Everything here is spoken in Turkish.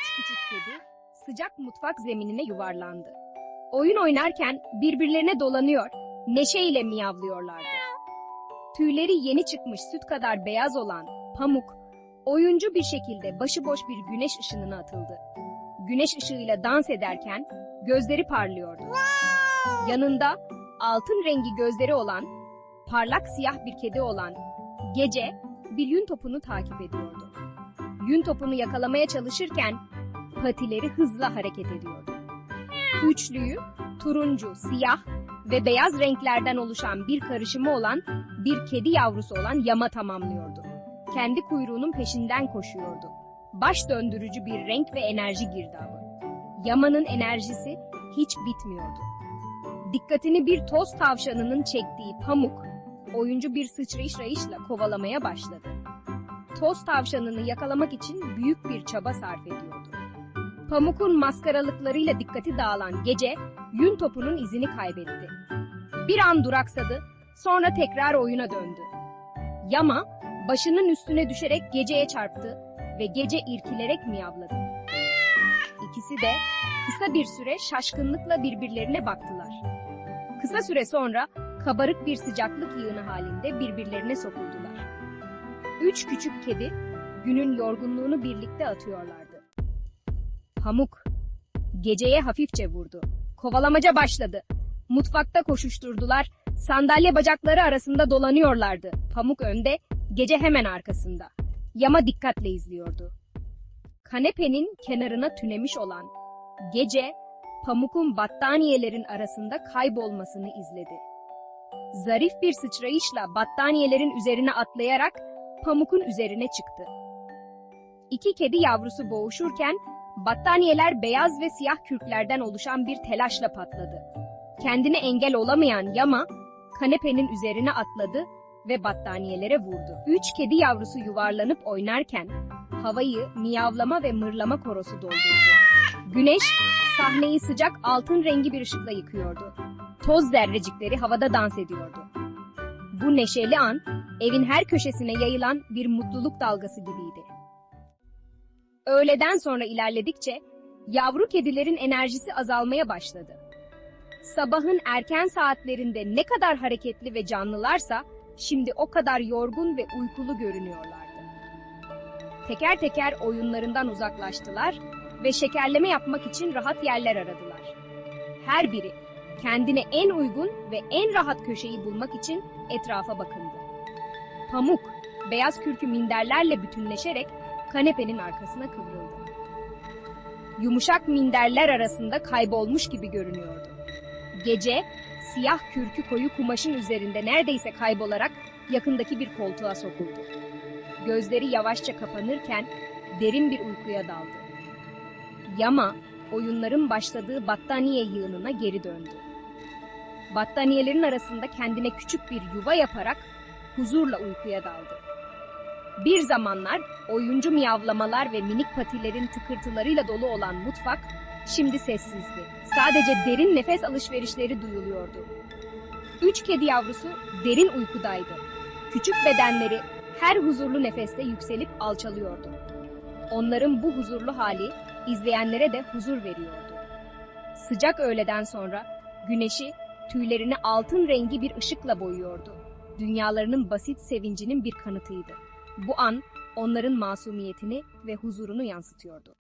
Üç küçük kedi sıcak mutfak zeminine yuvarlandı. Oyun oynarken birbirlerine dolanıyor, neşeyle miyavlıyorlardı. Tüyleri yeni çıkmış süt kadar beyaz olan Pamuk, oyuncu bir şekilde başıboş bir güneş ışınına atıldı. Güneş ışığıyla dans ederken gözleri parlıyordu. Yanında altın rengi gözleri olan, parlak siyah bir kedi olan Gece bir yün topunu takip ediyordu. Yün topunu yakalamaya çalışırken patileri hızla hareket ediyordu. Üçlüyü turuncu, siyah ve beyaz renklerden oluşan bir karışımı olan bir kedi yavrusu olan Yama tamamlıyordu. Kendi kuyruğunun peşinden koşuyordu. Baş döndürücü bir renk ve enerji girdabı. Yama'nın enerjisi hiç bitmiyordu. Dikkatini bir toz tavşanının çektiği pamuk, oyuncu bir sıçrayışla kovalamaya başladı. Toz tavşanını yakalamak için büyük bir çaba sarf ediyordu. Pamuk'un maskaralıklarıyla dikkati dağılan gece, yün topunun izini kaybetti. Bir an duraksadı, sonra tekrar oyuna döndü. Yama, başının üstüne düşerek geceye çarptı ve gece irkilerek miyavladı. İkisi de kısa bir süre şaşkınlıkla birbirlerine baktılar. Kısa süre sonra kabarık bir sıcaklık yığını halinde birbirlerine sokuldular. Üç küçük kedi günün yorgunluğunu birlikte atıyorlardı. Pamuk geceye hafifçe vurdu. Kovalamaca başladı. Mutfakta koşuşturdular. Sandalye bacakları arasında dolanıyorlardı. Pamuk önde, gece hemen arkasında. Yama dikkatle izliyordu. Kanepenin kenarına tünemiş olan gece Pamuk'un battaniyelerin arasında kaybolmasını izledi. Zarif bir sıçrayışla battaniyelerin üzerine atlayarak Pamuk'un üzerine çıktı. İki kedi yavrusu boğuşurken battaniyeler beyaz ve siyah kürklerden oluşan bir telaşla patladı. Kendine engel olamayan Yama kanepenin üzerine atladı ve battaniyelere vurdu. Üç kedi yavrusu yuvarlanıp oynarken havayı miyavlama ve mırlama korosu doldurdu. Güneş sahneyi sıcak altın rengi bir ışıkla yıkıyordu. Toz zerrecikleri havada dans ediyordu. Bu neşeli an evin her köşesine yayılan bir mutluluk dalgası gibiydi. Öğleden sonra ilerledikçe yavru kedilerin enerjisi azalmaya başladı. Sabahın erken saatlerinde ne kadar hareketli ve canlılarsa şimdi o kadar yorgun ve uykulu görünüyorlardı. Teker teker oyunlarından uzaklaştılar ve şekerleme yapmak için rahat yerler aradılar. Her biri kendine en uygun ve en rahat köşeyi bulmak için etrafa bakındı. Pamuk, beyaz kürkü minderlerle bütünleşerek kanepenin arkasına kıvrıldı. Yumuşak minderler arasında kaybolmuş gibi görünüyordu. Gece, siyah kürkü koyu kumaşın üzerinde neredeyse kaybolarak yakındaki bir koltuğa sokuldu. Gözleri yavaşça kapanırken derin bir uykuya daldı. Yama, oyunların başladığı battaniye yığınına geri döndü. Battaniyelerin arasında kendine küçük bir yuva yaparak huzurla uykuya daldı. Bir zamanlar oyuncu miyavlamalar ve minik patilerin tıkırtılarıyla dolu olan mutfak şimdi sessizdi. Sadece derin nefes alışverişleri duyuluyordu. Üç kedi yavrusu derin uykudaydı. Küçük bedenleri her huzurlu nefeste yükselip alçalıyordu. Onların bu huzurlu hali izleyenlere de huzur veriyordu. Sıcak öğleden sonra güneşi tüylerini altın rengi bir ışıkla boyuyordu. Dünyalarının basit sevincinin bir kanıtıydı. Bu an onların masumiyetini ve huzurunu yansıtıyordu.